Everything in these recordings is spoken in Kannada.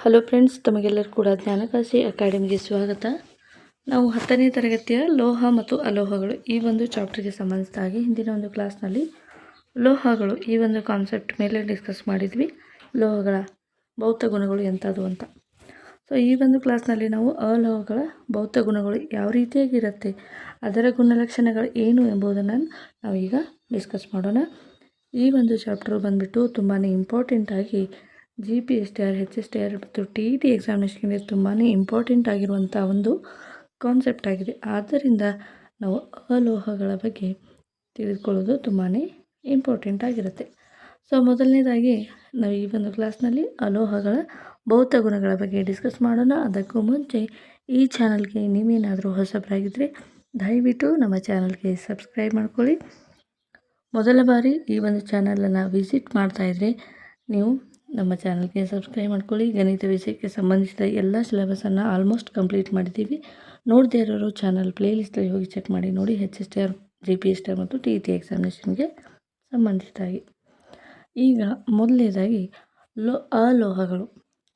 ಹಲೋ ಫ್ರೆಂಡ್ಸ್ ತಮಗೆಲ್ಲರೂ ಕೂಡ ಜ್ಞಾನಕಾಸಿ ಅಕಾಡೆಮಿಗೆ ಸ್ವಾಗತ. ನಾವು ಹತ್ತನೇ ತರಗತಿಯ ಲೋಹ ಮತ್ತು ಅಲೋಹಗಳು ಈ ಒಂದು ಚಾಪ್ಟರ್ಗೆ ಸಂಬಂಧಿಸಿದ ಹಾಗೆ ಹಿಂದಿನ ಒಂದು ಕ್ಲಾಸ್ನಲ್ಲಿ ಲೋಹಗಳು ಈ ಒಂದು ಕಾನ್ಸೆಪ್ಟ್ ಮೇಲೆ ಡಿಸ್ಕಸ್ ಮಾಡಿದ್ವಿ. ಲೋಹಗಳ ಭೌತ ಗುಣಗಳು ಎಂಥದ್ದು ಅಂತ. ಸೊ ಈ ಒಂದು ಕ್ಲಾಸ್ನಲ್ಲಿ ನಾವು ಅಲೋಹಗಳ ಭೌತ ಗುಣಗಳು ಯಾವ ರೀತಿಯಾಗಿರುತ್ತೆ, ಅದರ ಗುಣಲಕ್ಷಣಗಳು ಏನು ಎಂಬುದನ್ನು ನಾವು ಈಗ ಡಿಸ್ಕಸ್ ಮಾಡೋಣ. ಈ ಒಂದು ಚಾಪ್ಟರ್ ಬಂದುಬಿಟ್ಟು ತುಂಬಾ ಇಂಪಾರ್ಟೆಂಟಾಗಿ G P S T R H S T R ಮತ್ತು ಟಿ ಇ ಟಿ ಎಕ್ಸಾಮಿನೇಷನ್ಗೆ ತುಂಬಾ ಇಂಪಾರ್ಟೆಂಟ್ ಆಗಿರುವಂಥ ಒಂದು ಕಾನ್ಸೆಪ್ಟ್ ಆಗಿದೆ. ಆದ್ದರಿಂದ ನಾವು ಅಲೋಹಗಳ ಬಗ್ಗೆ ತಿಳಿದುಕೊಳ್ಳೋದು ತುಂಬಾ ಇಂಪಾರ್ಟೆಂಟ್ ಆಗಿರುತ್ತೆ. ಸೊ ಮೊದಲನೇದಾಗಿ ನಾವು ಈ ಒಂದು ಕ್ಲಾಸ್ನಲ್ಲಿ ಅಲೋಹಗಳ ಭೌತ ಗುಣಗಳ ಬಗ್ಗೆ ಡಿಸ್ಕಸ್ ಮಾಡೋಣ. ಅದಕ್ಕೂ ಮುಂಚೆ ಈ ಚಾನಲ್ಗೆ ನೀವೇನಾದರೂ ಹೊಸಬರಾಗಿದ್ದರೆ ದಯವಿಟ್ಟು ನಮ್ಮ ಚಾನಲ್ಗೆ ಸಬ್ಸ್ಕ್ರೈಬ್ ಮಾಡ್ಕೊಳ್ಳಿ. ಮೊದಲ ಬಾರಿ ಈ ಒಂದು ಚಾನಲನ್ನು ವಿಸಿಟ್ ಮಾಡ್ತಾಯಿದ್ರೆ ನೀವು ನಮ್ಮ ಚಾನಲ್ಗೆ ಸಬ್ಸ್ಕ್ರೈಬ್ ಮಾಡ್ಕೊಳ್ಳಿ. ಗಣಿತ ವಿಷಯಕ್ಕೆ ಸಂಬಂಧಿಸಿದ ಎಲ್ಲ ಸಿಲೆಬಸನ್ನು ಆಲ್ಮೋಸ್ಟ್ ಕಂಪ್ಲೀಟ್ ಮಾಡಿದ್ದೀವಿ. ನೋಡದೇ ಇರೋರು ಚಾನಲ್ ಪ್ಲೇಲಿಸ್ಟಲ್ಲಿ ಹೋಗಿ ಚೆಕ್ ಮಾಡಿ. ನೋಡಿ H S T R G P S T R ಮತ್ತು ಟಿ ಟಿ ಎಕ್ಸಾಮಿನೇಷನ್ಗೆ ಸಂಬಂಧಿಸಿದಾಗಿ ಈಗ ಮೊದಲನೇದಾಗಿ, ಲೋ, ಅಲೋಹಗಳು.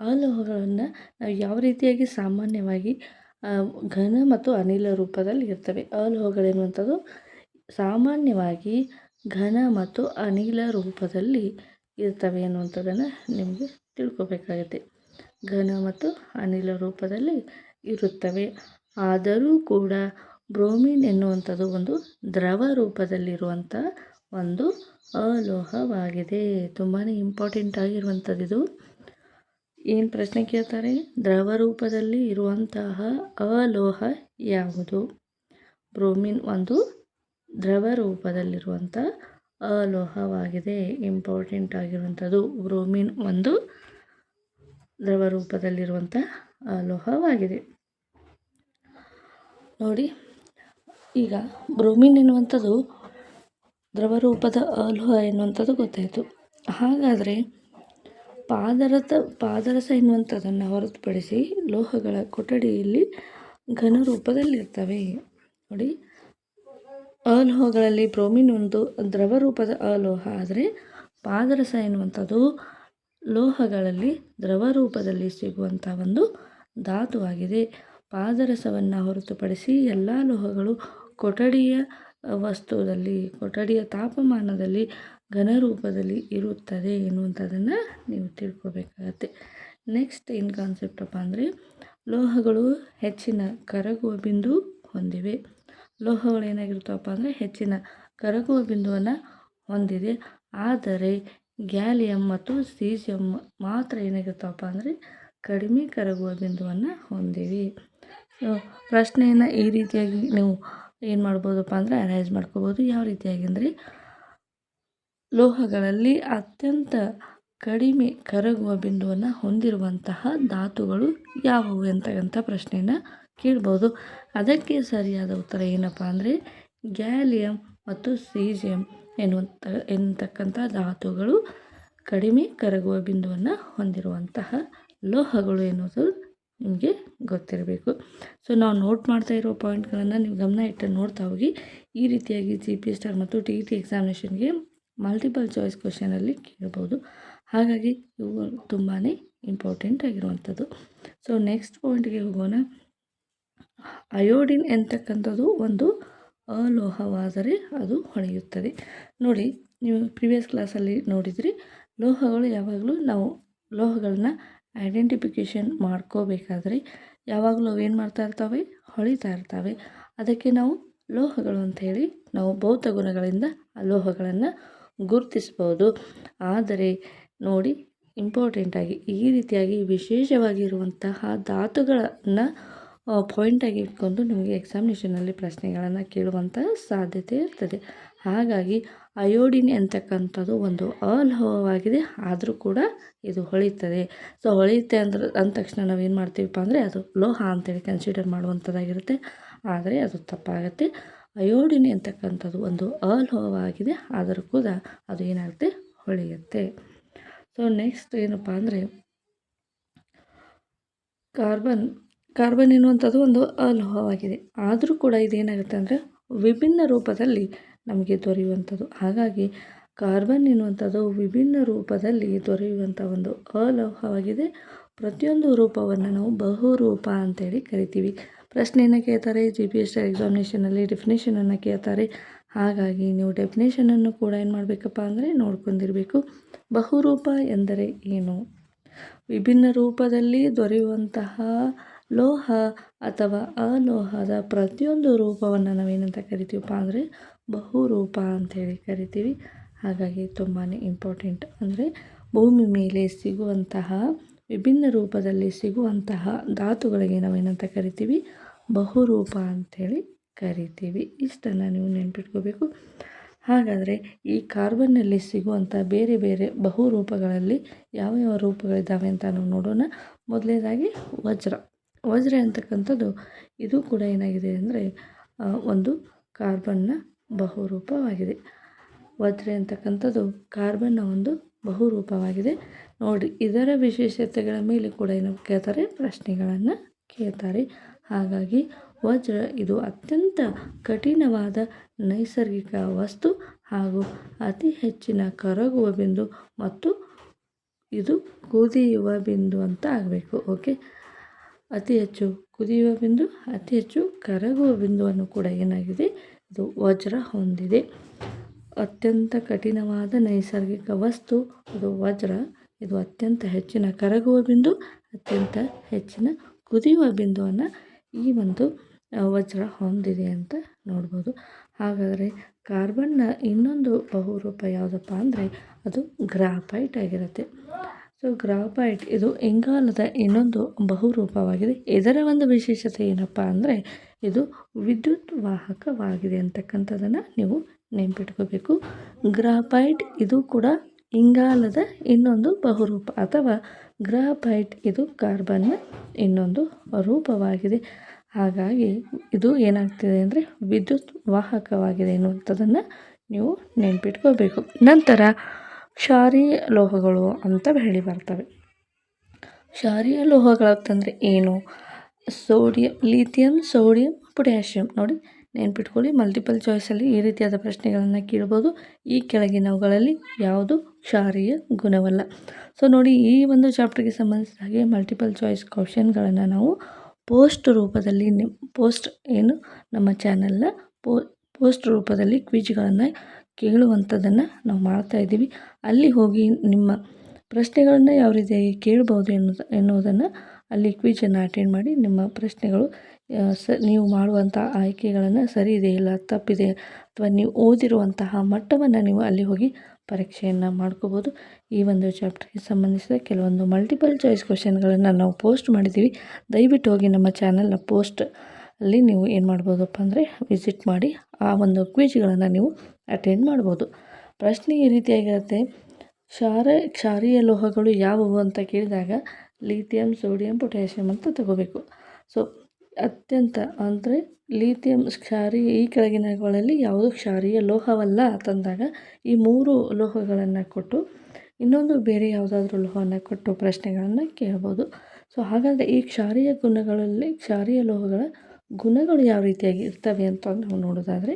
ಅಲೋಹಗಳನ್ನು ನಾವು ಯಾವ ರೀತಿಯಾಗಿ ಸಾಮಾನ್ಯವಾಗಿ ಘನ ಮತ್ತು ಅನಿಲ ರೂಪದಲ್ಲಿ ಇರ್ತವೆ. ಅಲೋಹಗಳೆನ್ನುವಂಥದ್ದು ಸಾಮಾನ್ಯವಾಗಿ ಘನ ಮತ್ತು ಅನಿಲ ರೂಪದಲ್ಲಿ ಇರ್ತವೆ ಅನ್ನುವಂಥದ್ದನ್ನು ನಿಮಗೆ ತಿಳ್ಕೊಬೇಕಾಗತ್ತೆ. ಘನ ಮತ್ತು ಅನಿಲ ರೂಪದಲ್ಲಿ ಇರುತ್ತವೆ. ಆದರೂ ಕೂಡ ಬ್ರೋಮಿನ್ ಎನ್ನುವಂಥದ್ದು ಒಂದು ದ್ರವ ರೂಪದಲ್ಲಿರುವಂಥ ಒಂದು ಅಲೋಹವಾಗಿದೆ. ತುಂಬಾ ಇಂಪಾರ್ಟೆಂಟ್ ಆಗಿರುವಂಥದ್ದು ಇದು. ಏನು ಪ್ರಶ್ನೆ ಕೇಳ್ತಾರೆ? ದ್ರವ ರೂಪದಲ್ಲಿ ಇರುವಂತಹ ಅಲೋಹ ಯಾವುದು? ಬ್ರೋಮಿನ್ ಒಂದು ದ್ರವ ರೂಪದಲ್ಲಿರುವಂಥ ಅಲೋಹವಾಗಿದೆ ಇಂಪಾರ್ಟೆಂಟ್ ಆಗಿರುವಂಥದ್ದು ಬ್ರೋಮಿನ್ ಒಂದು ದ್ರವ ರೂಪದಲ್ಲಿರುವಂಥ ಲೋಹವಾಗಿದೆ ನೋಡಿ, ಈಗ ಬ್ರೋಮಿನ್ ಎನ್ನುವಂಥದ್ದು ದ್ರವ ರೂಪದ ಅಲೋಹ ಎನ್ನುವಂಥದ್ದು ಗೊತ್ತಾಯಿತು. ಹಾಗಾದರೆ ಪಾದರಸ ಪಾದರಸ ಎನ್ನುವಂಥದ್ದನ್ನು ಹೊರತುಪಡಿಸಿ ಲೋಹಗಳ ಕೊಠಡಿಯಲ್ಲಿ ಘನ ರೂಪದಲ್ಲಿರ್ತವೆ. ನೋಡಿ ಅಲೋಹಗಳಲ್ಲಿ ಬ್ರೋಮಿನ್ ಒಂದು ದ್ರವ ರೂಪದ ಅಲೋಹ ಆದರೆ ಪಾದರಸ ಎನ್ನುವಂಥದ್ದು ಲೋಹಗಳಲ್ಲಿ ದ್ರವ ರೂಪದಲ್ಲಿ ಸಿಗುವಂಥ ಒಂದು ಧಾತುವಾಗಿದೆ. ಪಾದರಸವನ್ನು ಹೊರತುಪಡಿಸಿ ಎಲ್ಲ ಲೋಹಗಳು ಕೊಠಡಿಯ ವಸ್ತುದಲ್ಲಿ, ಕೊಠಡಿಯ ತಾಪಮಾನದಲ್ಲಿ, ಘನರೂಪದಲ್ಲಿ ಇರುತ್ತದೆ ಎನ್ನುವಂಥದ್ದನ್ನು ನೀವು ತಿಳ್ಕೊಬೇಕಾಗತ್ತೆ. ನೆಕ್ಸ್ಟ್ ಏನು ಕಾನ್ಸೆಪ್ಟಪ್ಪ ಅಂದರೆ ಲೋಹಗಳು ಹೆಚ್ಚಿನ ಕರಗುವ ಬಿಂದು ಹೊಂದಿವೆ. ಲೋಹಗಳು ಏನಾಗಿರ್ತಾವಪ್ಪ ಅಂದರೆ ಹೆಚ್ಚಿನ ಕರಗುವ ಬಿಂದುವನ್ನು ಹೊಂದಿದೆ. ಆದರೆ ಗ್ಯಾಲಿಯಮ್ ಮತ್ತು ಸೀಸಿಯಮ್ ಮಾತ್ರ ಏನಾಗಿರ್ತಾವಪ್ಪ ಅಂದರೆ ಕಡಿಮೆ ಕರಗುವ ಬಿಂದುವನ್ನು ಹೊಂದಿವೆ. ಸೊ ಪ್ರಶ್ನೆಯನ್ನು ಈ ರೀತಿಯಾಗಿ ನೀವು ಏನು ಮಾಡ್ಬೋದಪ್ಪ ಅಂದರೆ ಅನಲೈಸ್ ಮಾಡ್ಕೋಬೋದು. ಯಾವ ರೀತಿಯಾಗಿ ಅಂದರೆ ಲೋಹಗಳಲ್ಲಿ ಅತ್ಯಂತ ಕಡಿಮೆ ಕರಗುವ ಬಿಂದುವನ್ನು ಹೊಂದಿರುವಂತಹ ಧಾತುಗಳು ಯಾವುವು ಅಂತಕ್ಕಂಥ ಪ್ರಶ್ನೆಯನ್ನು ಕೇಳ್ಬೋದು. ಅದಕ್ಕೆ ಸರಿಯಾದ ಉತ್ತರ ಏನಪ್ಪ ಅಂದರೆ ಗ್ಯಾಲಿಯಂ ಮತ್ತು ಸೀಜಿಯಂ ಎನ್ನುವಂಥ ಎನ್ನತಕ್ಕಂಥ ಧಾತುಗಳು ಕಡಿಮೆ ಕರಗುವ ಬಿಂದುವನ್ನು ಹೊಂದಿರುವಂತಹ ಲೋಹಗಳು ಎನ್ನುವುದು ನಿಮಗೆ ಗೊತ್ತಿರಬೇಕು. ಸೊ ನಾವು ನೋಟ್ ಮಾಡ್ತಾ ಇರೋ ಪಾಯಿಂಟ್ಗಳನ್ನು ನೀವು ಗಮನ ಇಟ್ಟು ನೋಡ್ತಾ ಹೋಗಿ. ಈ ರೀತಿಯಾಗಿ ಜಿ ಪಿ ಸ್ಟಾರ್ ಮತ್ತು ಟಿ ಇ ಟಿ ಎಕ್ಸಾಮಿನೇಷನ್ಗೆ ಮಲ್ಟಿಪಲ್ ಚಾಯ್ಸ್ ಕ್ವಶನಲ್ಲಿ ಕೇಳ್ಬೋದು. ಹಾಗಾಗಿ ಇವು ತುಂಬಾ ಇಂಪಾರ್ಟೆಂಟ್ ಆಗಿರುವಂಥದ್ದು. ಸೊ ನೆಕ್ಸ್ಟ್ ಪಾಯಿಂಟ್ಗೆ ಹೋಗೋಣ. ಅಯೋಡಿನ್ ಎಂತಕ್ಕಂಥದ್ದು ಒಂದು ಅಲೋಹವಾದರೆ ಅದು ಹೊಳೆಯುತ್ತದೆ. ನೋಡಿ, ನೀವು ಪ್ರಿವಿಯಸ್ ಕ್ಲಾಸಲ್ಲಿ ನೋಡಿದ್ರಿ, ಲೋಹಗಳು ಯಾವಾಗಲೂ ನಾವು ಲೋಹಗಳನ್ನ ಐಡೆಂಟಿಫಿಕೇಷನ್ ಮಾಡ್ಕೋಬೇಕಾದ್ರೆ ಯಾವಾಗಲೂ ಏನು ಮಾಡ್ತಾ ಇರ್ತವೆ? ಹೊಳಿತಾ ಇರ್ತವೆ. ಅದಕ್ಕೆ ನಾವು ಲೋಹಗಳು ಅಂಥೇಳಿ ನಾವು ಭೌತ ಗುಣಗಳಿಂದ ಆ ಲೋಹಗಳನ್ನು ಗುರುತಿಸ್ಬೋದು. ಆದರೆ ನೋಡಿ ಇಂಪಾರ್ಟೆಂಟಾಗಿ ಈ ರೀತಿಯಾಗಿ ವಿಶೇಷವಾಗಿರುವಂತಹ ಧಾತುಗಳನ್ನು ಪಾಯಿಂಟಾಗಿ ಇಟ್ಕೊಂಡು ನಿಮಗೆ ಎಕ್ಸಾಮಿನೇಷನಲ್ಲಿ ಪ್ರಶ್ನೆಗಳನ್ನು ಕೇಳುವಂಥ ಸಾಧ್ಯತೆ ಇರ್ತದೆ. ಹಾಗಾಗಿ ಅಯೋಡಿನ್ ಎಂತಕ್ಕಂಥದ್ದು ಒಂದು ಅಲೋಹವಾಗಿದೆ, ಆದರೂ ಕೂಡ ಇದು ಹೊಳಿತದೆ. ಸೊ ಹೊಳೆಯುತ್ತೆ ಅಂದ್ರೆ ಅಂದ ತಕ್ಷಣ ನಾವು ಏನು ಮಾಡ್ತೀವಪ್ಪ ಅಂದರೆ ಅದು ಲೋಹ ಅಂತೇಳಿ ಕನ್ಸಿಡರ್ ಮಾಡುವಂಥದ್ದಾಗಿರುತ್ತೆ ಆದರೆ ಅದು ತಪ್ಪಾಗುತ್ತೆ. ಅಯೋಡಿನ್ ಎಂತಕ್ಕಂಥದ್ದು ಒಂದು ಅಲೋಹವಾಗಿದೆ, ಆದರೂ ಕೂಡ ಅದು ಏನಾಗುತ್ತೆ? ಹೊಳೆಯುತ್ತೆ. ಸೊ ನೆಕ್ಸ್ಟ್ ಏನಪ್ಪ ಅಂದರೆ ಕಾರ್ಬನ್ ಕಾರ್ಬನ್ ಎನ್ನುವಂಥದ್ದು ಒಂದು ಅಲೋಹವಾಗಿದೆ. ಆದರೂ ಕೂಡ ಇದೇನಾಗುತ್ತೆ ಅಂದರೆ ವಿಭಿನ್ನ ರೂಪದಲ್ಲಿ ನಮಗೆ ದೊರೆಯುವಂಥದ್ದು. ಹಾಗಾಗಿ ಕಾರ್ಬನ್ ಎನ್ನುವಂಥದ್ದು ವಿಭಿನ್ನ ರೂಪದಲ್ಲಿ ದೊರೆಯುವಂಥ ಒಂದು ಅಲೋಹವಾಗಿದೆ. ಪ್ರತಿಯೊಂದು ರೂಪವನ್ನು ನಾವು ಬಹುರೂಪ ಅಂತೇಳಿ ಕರಿತೀವಿ. ಪ್ರಶ್ನೆಯನ್ನು ಕೇಳ್ತಾರೆ? ಜಿ ಪಿ ಎಸ್ ಎಕ್ಸಾಮಿನೇಷನಲ್ಲಿ ಡೆಫಿನೇಷನನ್ನು ಕೇಳ್ತಾರೆ. ಹಾಗಾಗಿ ನೀವು ಡೆಫಿನೇಷನನ್ನು ಕೂಡ ಏನು ಮಾಡಬೇಕಪ್ಪ ಅಂದರೆ ನೋಡ್ಕೊಂಡಿರಬೇಕು. ಬಹುರೂಪ ಎಂದರೆ ಏನು? ವಿಭಿನ್ನ ರೂಪದಲ್ಲಿ ದೊರೆಯುವಂತಹ ಲೋಹ ಅಥವಾ ಅಲೋಹದ ಪ್ರತಿಯೊಂದು ರೂಪವನ್ನು ನಾವೇನಂತ ಕರಿತೀವಪ್ಪ ಅಂದರೆ ಬಹುರೂಪ ಅಂಥೇಳಿ ಕರಿತೀವಿ. ಹಾಗಾಗಿ ತುಂಬಾ ಇಂಪಾರ್ಟೆಂಟ್ ಅಂದರೆ ಭೂಮಿ ಮೇಲೆ ಸಿಗುವಂತಹ ವಿಭಿನ್ನ ರೂಪದಲ್ಲಿ ಸಿಗುವಂತಹ ಧಾತುಗಳಿಗೆ ನಾವೇನಂತ ಕರಿತೀವಿ? ಬಹುರೂಪ ಅಂಥೇಳಿ ಕರಿತೀವಿ. ಇಷ್ಟನ್ನು ನೀವು ನೆನ್ಪಿಟ್ಕೋಬೇಕು. ಹಾಗಾದರೆ ಈ ಕಾರ್ಬನ್ನಲ್ಲಿ ಸಿಗುವಂಥ ಬೇರೆ ಬೇರೆ ಬಹುರೂಪಗಳಲ್ಲಿ ಯಾವ ಯಾವ ರೂಪಗಳಿದ್ದಾವೆ ಅಂತ ನಾವು ನೋಡೋಣ. ಮೊದಲನೇದಾಗಿ ವಜ್ರ. ವಜ್ರ ಅಂತಕ್ಕಂಥದ್ದು, ಇದು ಕೂಡ ಏನಾಗಿದೆ ಅಂದರೆ ಒಂದು ಕಾರ್ಬನ್ನ ಬಹುರೂಪವಾಗಿದೆ. ವಜ್ರ ಅಂತಕ್ಕಂಥದ್ದು ಕಾರ್ಬನ್ನ ಒಂದು ಬಹುರೂಪವಾಗಿದೆ. ನೋಡಿ, ಇದರ ವಿಶೇಷತೆಗಳ ಮೇಲೆ ಕೂಡ ಏನು ಕೇಳ್ತಾರೆ, ಪ್ರಶ್ನೆಗಳನ್ನು ಕೇಳ್ತಾರೆ. ಹಾಗಾಗಿ, ವಜ್ರ ಇದು ಅತ್ಯಂತ ಕಠಿಣವಾದ ನೈಸರ್ಗಿಕ ವಸ್ತು ಹಾಗೂ ಅತಿ ಹೆಚ್ಚಿನ ಕರಗುವ ಬಿಂದು ಮತ್ತು ಇದು ಕುದಿಯುವ ಬಿಂದು ಅಂತ ಆಗಬೇಕು, ಓಕೆ? ಅತಿ ಹೆಚ್ಚು ಕುದಿಯುವ ಬಿಂದು, ಅತಿ ಹೆಚ್ಚು ಕರಗುವ ಬಿಂದುವನ್ನು ಕೂಡ ಏನಾಗಿದೆ? ಇದು ವಜ್ರ ಹೊಂದಿದೆ. ಅತ್ಯಂತ ಕಠಿಣವಾದ ನೈಸರ್ಗಿಕ ವಸ್ತು ಅದು ವಜ್ರ. ಇದು ಅತ್ಯಂತ ಹೆಚ್ಚಿನ ಕರಗುವ ಬಿಂದು, ಅತ್ಯಂತ ಹೆಚ್ಚಿನ ಕುದಿಯುವ ಬಿಂದುವನ್ನು ಈ ಒಂದು ವಜ್ರ ಹೊಂದಿದೆ ಅಂತ ನೋಡ್ಬೋದು. ಹಾಗಾದರೆ ಕಾರ್ಬನ್ನ ಇನ್ನೊಂದು ಬಹುರೂಪ ಯಾವುದಪ್ಪ ಅಂದರೆ ಅದು ಗ್ರಾಫೈಟ್ ಆಗಿರುತ್ತೆ. ಸೊ ಗ್ರಾಫೈಟ್ ಇದು ಇಂಗಾಲದ ಇನ್ನೊಂದು ಬಹುರೂಪವಾಗಿದೆ. ಇದರ ಒಂದು ವಿಶೇಷತೆ ಏನಪ್ಪ ಅಂದರೆ, ಇದು ವಿದ್ಯುತ್ ವಾಹಕವಾಗಿದೆ ಅಂತಕ್ಕಂಥದ್ದನ್ನು ನೀವು ನೆನ್ಪಿಟ್ಕೋಬೇಕು. ಗ್ರಾಫೈಟ್ ಇದು ಕೂಡ ಇಂಗಾಲದ ಇನ್ನೊಂದು ಬಹುರೂಪ ಅಥವಾ ಗ್ರಾಫೈಟ್ ಇದು ಕಾರ್ಬನ್ನ ಇನ್ನೊಂದು ರೂಪವಾಗಿದೆ. ಹಾಗಾಗಿ ಇದು ಏನಾಗ್ತಿದೆ ಅಂದರೆ, ವಿದ್ಯುತ್ ವಾಹಕವಾಗಿದೆ ಎನ್ನುವಂಥದ್ದನ್ನು ನೀವು ನೆನ್ಪಿಟ್ಕೋಬೇಕು. ನಂತರ ಕ್ಷಾರೀಯ ಲೋಹಗಳು ಅಂತ ಹೇಳಿ ಬರ್ತವೆ. ಕ್ಷಾರೀಯ ಲೋಹಗಳಂತಂದರೆ ಏನು? Sodium, lithium, sodium, potassium. ನೋಡಿ, ನೆನ್ಪಿಟ್ಕೊಳ್ಳಿ ಮಲ್ಟಿಪಲ್ ಚಾಯ್ಸಲ್ಲಿ ಈ ರೀತಿಯಾದ ಪ್ರಶ್ನೆಗಳನ್ನು ಕೇಳ್ಬೋದು. ಈ ಕೆಳಗಿನವುಗಳಲ್ಲಿ ಯಾವುದು ಕ್ಷಾರೀಯ ಗುಣವಲ್ಲ. ಸೊ ನೋಡಿ, ಈ ಒಂದು ಚಾಪ್ಟರ್ಗೆ ಸಂಬಂಧಿಸಿದ ಹಾಗೆ ಮಲ್ಟಿಪಲ್ ಚಾಯ್ಸ್ ಕ್ವಶನ್ಗಳನ್ನು ನಾವು ಪೋಸ್ಟ್ ರೂಪದಲ್ಲಿ ನಿಮ್ಮ ಪೋಸ್ಟ್ ಏನು? ನಮ್ಮ ಚಾನಲ್ನ ಪೋ ಪೋಸ್ಟ್ ರೂಪದಲ್ಲಿ ಕ್ವಿಜ್ಗಳನ್ನು ಕೇಳುವಂಥದ್ದನ್ನು ನಾವು ಮಾಡ್ತಾ ಇದ್ದೀವಿ. ಅಲ್ಲಿ ಹೋಗಿ ನಿಮ್ಮ ಪ್ರಶ್ನೆಗಳನ್ನು ಯಾವ ರೀತಿಯಾಗಿ ಕೇಳ್ಬೋದು ಎನ್ನುವುದು ಎನ್ನುವುದನ್ನು ಅಲ್ಲಿ ಕ್ವಿಜನ್ನು ಅಟೆಂಡ್ ಮಾಡಿ ನಿಮ್ಮ ಪ್ರಶ್ನೆಗಳು ಸ, ನೀವು ಮಾಡುವಂಥ ಆಯ್ಕೆಗಳನ್ನು ಸರಿ ಇದೆ ಇಲ್ಲ, ತಪ್ಪಿದೆ ಅಥವಾ ನೀವು ಓದಿರುವಂತಹ ಮಟ್ಟವನ್ನು ನೀವು ಅಲ್ಲಿ ಹೋಗಿ ಪರೀಕ್ಷೆಯನ್ನು ಮಾಡ್ಕೋಬೋದು. ಈ ಒಂದು ಚಾಪ್ಟರ್ಗೆ ಸಂಬಂಧಿಸಿದ ಕೆಲವೊಂದು ಮಲ್ಟಿಪಲ್ ಚಾಯ್ಸ್ ಕ್ವಶನ್ಗಳನ್ನು ನಾವು ಪೋಸ್ಟ್ ಮಾಡಿದ್ದೀವಿ. ದಯವಿಟ್ಟು ಹೋಗಿ ನಮ್ಮ ಚಾನಲ್ನ ಪೋಸ್ಟ್ ಅಲ್ಲಿ ನೀವು ಏನು ಮಾಡ್ಬೋದಪ್ಪ ಅಂದರೆ ವಿಸಿಟ್ ಮಾಡಿ ಆ ಒಂದು ಕ್ವಿಜ್ಗಳನ್ನು ನೀವು ಅಟೆಂಡ್ ಮಾಡ್ಬೋದು. ಪ್ರಶ್ನೆ ಈ ರೀತಿಯಾಗಿರುತ್ತೆ. ಕ್ಷಾರ, ಕ್ಷಾರೀಯ ಲೋಹಗಳು ಯಾವುವು ಅಂತ ಕೇಳಿದಾಗ ಲೀಥಿಯಂ ಸೋಡಿಯಂ ಪೊಟ್ಯಾಷಿಯಮ್ ಅಂತ ತಗೋಬೇಕು. ಸೊ ಅತ್ಯಂತ ಅಂದರೆ ಲೀಥಿಯಂ ಕ್ಷಾರಿ ಈ ಕೆಳಗಿನಗಳಲ್ಲಿ ಯಾವುದು ಕ್ಷಾರೀಯ ಲೋಹವಲ್ಲ ತಂದಾಗ ಈ ಮೂರು ಲೋಹಗಳನ್ನು ಕೊಟ್ಟು ಇನ್ನೊಂದು ಬೇರೆ ಯಾವುದಾದ್ರೂ ಲೋಹವನ್ನು ಕೊಟ್ಟು ಪ್ರಶ್ನೆಗಳನ್ನು ಕೇಳ್ಬೋದು. ಸೊ ಹಾಗಾದರೆ ಈ ಕ್ಷಾರೀಯ ಗುಣಗಳಲ್ಲಿ, ಕ್ಷಾರೀಯ ಲೋಹಗಳ ಗುಣಗಳು ಯಾವ ರೀತಿಯಾಗಿ ಇರ್ತವೆ ಅಂತ ನಾವು ನೋಡೋದಾದರೆ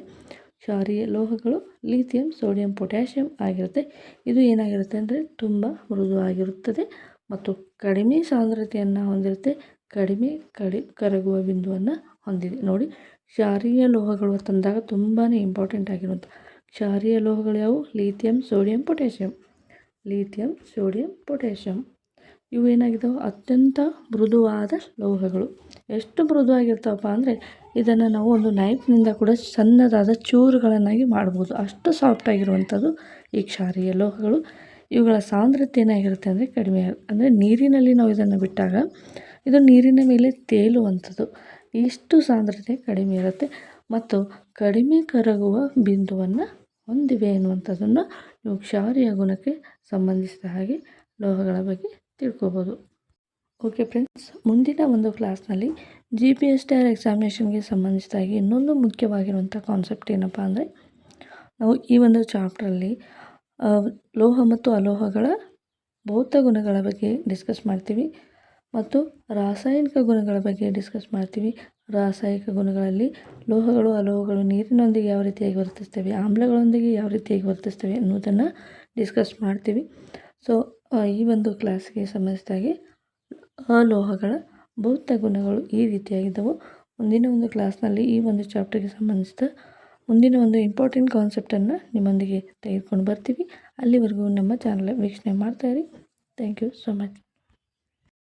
ಕ್ಷಾರೀಯ ಲೋಹಗಳು ಲಿಥಿಯಂ ಸೋಡಿಯಂ ಪೊಟ್ಯಾಷಿಯಂ ಆಗಿರುತ್ತೆ. ಇದು ಏನಾಗಿರುತ್ತೆ ಅಂದರೆ ತುಂಬ ಮೃದುವಾಗಿರುತ್ತದೆ ಮತ್ತು ಕಡಿಮೆ ಸಾಂದ್ರತೆಯನ್ನು ಹೊಂದಿರುತ್ತೆ. ಕಡಿಮೆ ಕಡಿ, ಕರಗುವ ಬಿಂದುವನ್ನು ಹೊಂದಿದೆ. ನೋಡಿ, ಕ್ಷಾರೀಯ ಲೋಹಗಳು ತಂದಾಗ ತುಂಬಾ ಇಂಪಾರ್ಟೆಂಟ್ ಆಗಿರುವಂಥ ಕ್ಷಾರೀಯ ಲೋಹಗಳು ಯಾವುವು? Lithium sodium potassium lithium sodium potassium ಇವು ಏನಾಗಿದ್ದಾವೆ ಅತ್ಯಂತ ಮೃದುವಾದ ಲೋಹಗಳು. ಎಷ್ಟು ಮೃದುವಾಗಿರ್ತಾವಪ್ಪ ಅಂದರೆ ಇದನ್ನು ನಾವು ಒಂದು ನೈಫ್ನಿಂದ ಕೂಡ ಸಣ್ಣದಾದ ಚೂರುಗಳನ್ನಾಗಿ ಮಾಡ್ಬೋದು. ಅಷ್ಟು ಸಾಫ್ಟ್ ಆಗಿರುವಂಥದ್ದು ಈ ಕ್ಷಾರೀಯ ಲೋಹಗಳು. ಇವುಗಳ ಸಾಂದ್ರತೆ ಏನಾಗಿರುತ್ತೆ ಅಂದರೆ ಕಡಿಮೆ ಅಂದರೆ ನೀರಿನಲ್ಲಿ ನಾವು ಇದನ್ನು ಬಿಟ್ಟಾಗ ಇದು ನೀರಿನ ಮೇಲೆ ತೇಲುವಂಥದ್ದು. ಇಷ್ಟು ಸಾಂದ್ರತೆ ಕಡಿಮೆ ಇರುತ್ತೆ. ಮತ್ತು ಕಡಿಮೆ ಕರಗುವ ಬಿಂದುವನ್ನು ಹೊಂದಿವೆ ಎನ್ನುವಂಥದ್ದನ್ನು ಇವು ಕ್ಷಾರೀಯ ಗುಣಕ್ಕೆ ಸಂಬಂಧಿಸಿದ ಹಾಗೆ ಲೋಹಗಳ ಬಗ್ಗೆ ತಿಳ್ಕೊಬೋದು. ಓಕೆ ಫ್ರೆಂಡ್ಸ್ ಮುಂದಿನ ಒಂದು ಕ್ಲಾಸ್ನಲ್ಲಿ G P S T R ಎಕ್ಸಾಮಿನೇಷನ್ಗೆ ಸಂಬಂಧಿಸಿದಾಗಿ ಇನ್ನೊಂದು ಮುಖ್ಯವಾಗಿರುವಂಥ ಕಾನ್ಸೆಪ್ಟ್ ಏನಪ್ಪ ಅಂದರೆ, ನಾವು ಈ ಒಂದು ಚಾಪ್ಟ್ರಲ್ಲಿ ಲೋಹ ಮತ್ತು ಅಲೋಹಗಳ ಭೌತ ಗುಣಗಳ ಬಗ್ಗೆ ಡಿಸ್ಕಸ್ ಮಾಡ್ತೀವಿ ಮತ್ತು ರಾಸಾಯನಿಕ ಗುಣಗಳ ಬಗ್ಗೆ ಡಿಸ್ಕಸ್ ಮಾಡ್ತೀವಿ. ರಾಸಾಯನಿಕ ಗುಣಗಳಲ್ಲಿ ಲೋಹಗಳು, ಅಲೋಹಗಳು ನೀರಿನೊಂದಿಗೆ ಯಾವ ರೀತಿಯಾಗಿ ವರ್ತಿಸ್ತೇವೆ, ಆಮ್ಲಗಳೊಂದಿಗೆ ಯಾವ ರೀತಿಯಾಗಿ ವರ್ತಿಸ್ತೇವೆ ಅನ್ನೋದನ್ನು ಡಿಸ್ಕಸ್ ಮಾಡ್ತೀವಿ. ಸೊ ಈ ಒಂದು ಕ್ಲಾಸ್ಗೆ ಸಂಬಂಧಿಸಿದಾಗೆ ಲೋಹಗಳ ಭೌತ ಗುಣಗಳು ಈ ರೀತಿಯಾಗಿದ್ದವು. ಮುಂದಿನ ಒಂದು ಕ್ಲಾಸ್ನಲ್ಲಿ ಈ ಒಂದು ಚಾಪ್ಟರ್ಗೆ ಸಂಬಂಧಿಸಿದ ಮುಂದಿನ ಒಂದು ಇಂಪಾರ್ಟೆಂಟ್ ಕಾನ್ಸೆಪ್ಟನ್ನು ನಿಮ್ಮೊಂದಿಗೆ ತೆಗೆದುಕೊಂಡು ಬರ್ತೀವಿ. ಅಲ್ಲಿವರೆಗೂ ನಮ್ಮ ಚಾನಲ್ ವೀಕ್ಷಣೆ ಮಾಡ್ತಾಯಿರಿ ಥ್ಯಾಂಕ್ ಯು ಸೊ ಮಚ್.